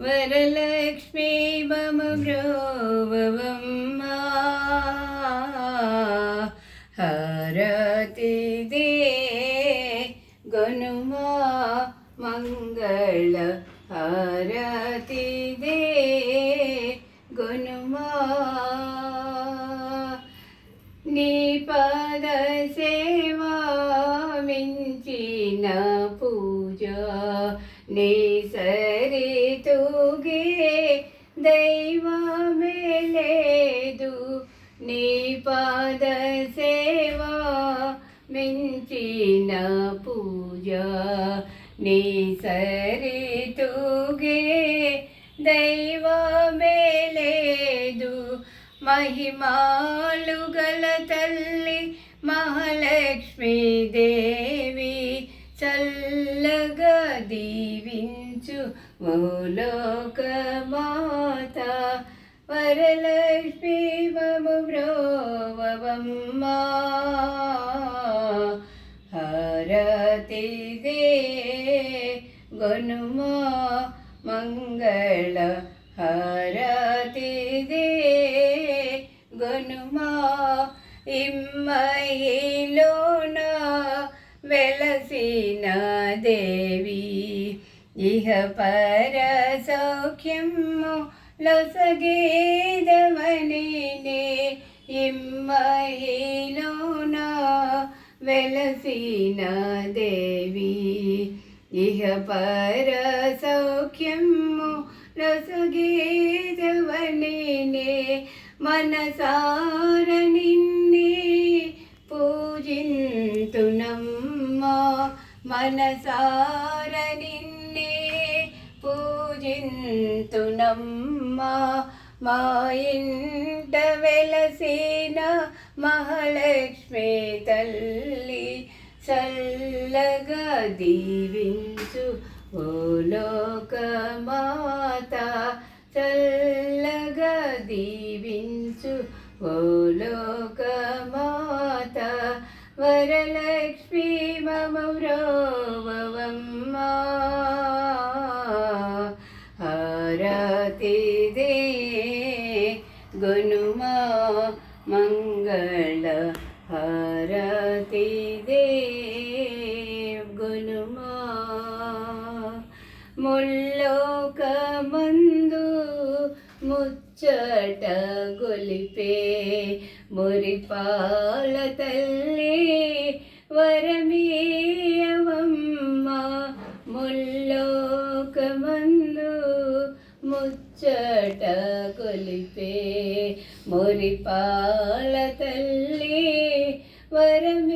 వరలక్ష్మీ మమ బ్రోవమ్మ హరతి దే గనుమా మంగళ హారతి దే గనుమా నీ పద సేవా మించిన పూజ ತೂಗೆ ದೈವ ಮೇಲೆದು ನೀಪಾದ ಸೇವಾ ಮಿಂಚಿನ ಪೂಜಾ. ನೀ ಸರಿ ತೂಗೆ ದೈವ ಮೇಲೆದು ಮಹಿಮಾಲುಗಳ ತಲ್ಲಿ ಮಹಾಲಕ್ಷ್ಮೀ ದೇ లోక మాత వరలక్ష్మీ మమ బ్రోవమ్మ హరతి దే గనుమా మంగళ హరతి దే గనుమా ఇమ్మయిలోన వెలసిన దేవి ఇహ పర సౌఖ్యము లొసగేదవనినే ఇమ్మయిలోన వెలసిన దేవి. ఇహ పర సౌఖ్యము లొసగేదవనినే మనసార నిన్నే పూజింతునమ్మ. మనసార పూజింతునమ్మా మా ఇంట వెలసిన మహాలక్ష్మి తల్లి చల్లగా దీవించు. ఓ లోకమాత చల్లగా దీవించు. ఓ లోకమాత వరలక్ష్మి మమ బ్రోవమ్మ ಸರಸ್ವತಿದೇ ಗುನುಮ ಮಂಗಳ ಹರತಿದೆ. ಗುನುಮ ಮುಲ್ಲೋಕ ಮಂದು ಮುಚ್ಚಟ ಗುಲಿಪೆ ಮುರಿಪಾಲ ತಲ್ಲಿ ವರಮಿ ముచ్చట గొలిపే మురిపాల తల్లి వరమీయవమ్మ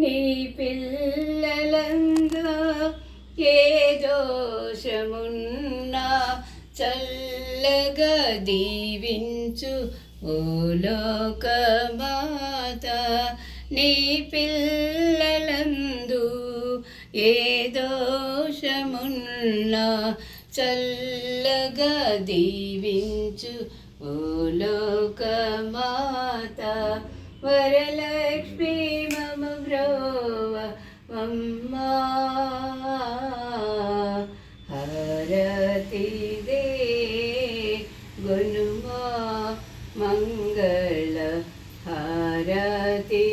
నీ పిల్లలందా ఏ దోషమున్నా చల్లగా దీవించు ఓ లోకమాత నీ పిల్లలందు ఏ దోషమున్నా ചല്ലക ദീവിഞ്ചു ഭൂലോകമാത വരലക്ഷ്മി മമ ഗ്രോവ മമ്മ. ഹരതി ഗുണുമ മംഗള ഹരതി